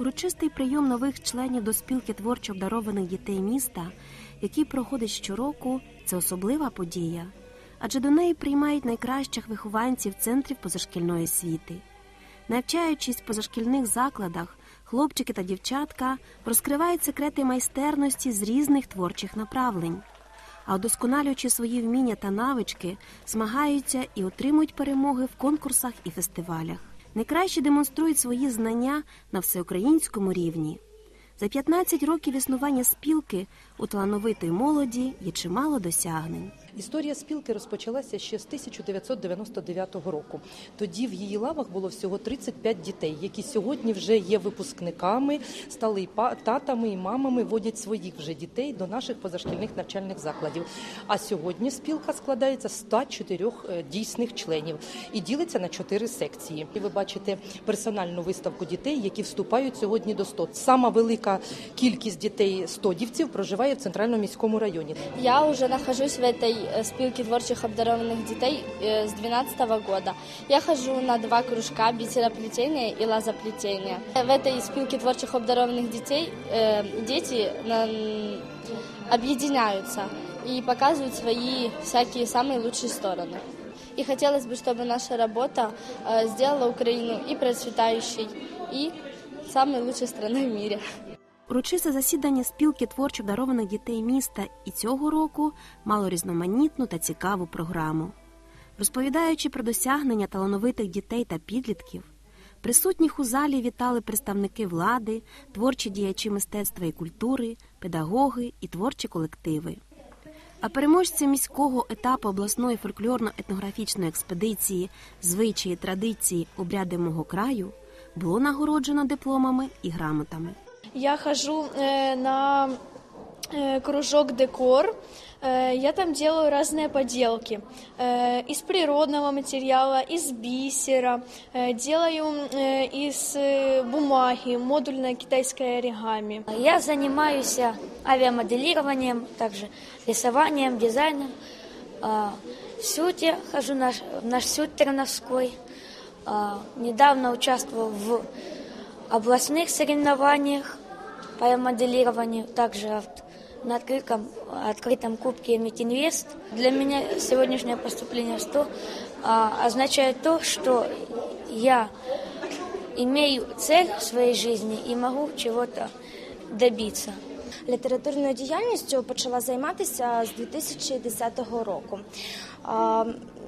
Урочистий прийом нових членів до спілки творчо обдарованих дітей міста, який проходить щороку, це особлива подія, адже до неї приймають найкращих вихованців центрів позашкільної освіти. Навчаючись в позашкільних закладах, хлопчики та дівчатка розкривають секрети майстерності з різних творчих направлень, а удосконалюючи свої вміння та навички, змагаються і отримують перемоги в конкурсах і фестивалях. Найкраще демонструють свої знання на всеукраїнському рівні. За 15 років існування спілки у талановитої молоді є чимало досягнень. Історія спілки розпочалася ще з 1999 року. Тоді в її лавах було всього 35 дітей, які сьогодні вже є випускниками, стали і татами і мамами, водять своїх вже дітей до наших позашкільних навчальних закладів. А сьогодні спілка складається з 104 е, дійсних членів і ділиться на 4 секції. І ви бачите персональну виставку дітей, які вступають сьогодні до 100. Сама велика кількість дітей стодівців проживає в центральному міському районі. Я уже нахожусь в этой э, спилке творчих обдарованных детей э, с 2012 года. Я хожу на два кружка бисероплетения и лазоплетения. В этой спилке творчих обдарованных детей э, дети на- м, объединяются и показывают свои всякие самые лучшие стороны. И хотелось бы, чтобы наша работа э, сделала Украину и процветающей, и самой лучшей страной в мире. Урочисте засідання спілки творчо обдарованих дітей міста і цього року мало різноманітну та цікаву програму. Розповідаючи про досягнення талановитих дітей та підлітків, присутніх у залі вітали представники влади, творчі діячі мистецтва і культури, педагоги і творчі колективи. А переможці міського етапу обласної фольклорно-етнографічної експедиції Звичаї, традиції, обряди мого краю було нагороджено дипломами і грамотами. Я хожу э, на э, кружок декор. Э, я там делаю разные поделки из природного материала, из бисера, делаю из бумаги модульное китайское оригами. Я занимаюсь авиамоделированием, также рисованием, дизайном. В СЮТе хожу наш, наш СЮТ Терновской. Недавно участвовал в областных соревнованиях по авиамоделированию, также на открытом, открытом кубке Митинвест. Для меня сегодняшнее поступление в 100 а, означает то, что я имею цель в своей жизни и могу чего-то добиться. Літературною діяльністю почала займатися з 2010 року.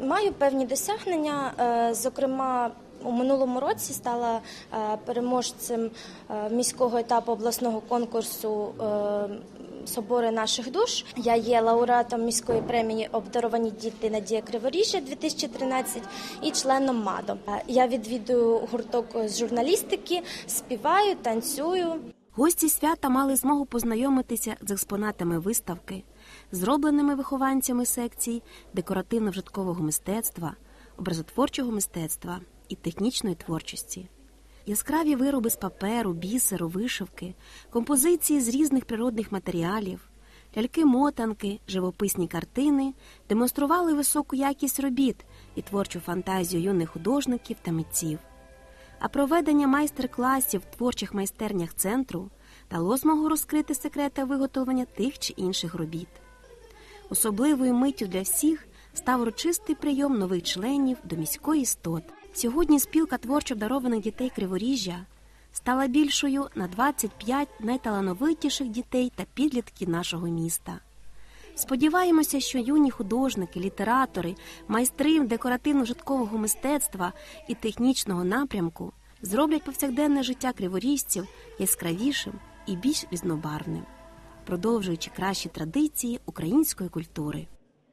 Маю певні досягнення, е, зокрема. У минулому році стала е, переможцем е, міського етапу обласного конкурсу е, Собори наших душ. Я є лауреатом міської премії Обдаровані діти Надія Криворіжжя 2013 і членом МАДО. Я відвідую гурток з журналістики, співаю, танцюю. Гості свята мали змогу познайомитися з експонатами виставки, зробленими вихованцями секцій декоративно-вжиткового мистецтва, образотворчого мистецтва і технічної творчості. Яскраві вироби з паперу, бісеру, вишивки, композиції з різних природних матеріалів, ляльки-мотанки, живописні картини демонстрували високу якість робіт і творчу фантазію юних художників та митців а проведення майстер-класів в творчих майстернях центру дало змогу розкрити секрети виготовлення тих чи інших робіт. Особливою миттю для всіх став урочистий прийом нових членів до міської стот. Сьогодні спілка творчо обдарованих дітей Криворіжжя стала більшою на 25 найталановитіших дітей та підлітків нашого міста. Сподіваємося, що юні художники, літератори, майстри декоративно-житкового мистецтва і технічного напрямку зроблять повсякденне життя криворіжців яскравішим і більш різнобарвним, продовжуючи кращі традиції української культури.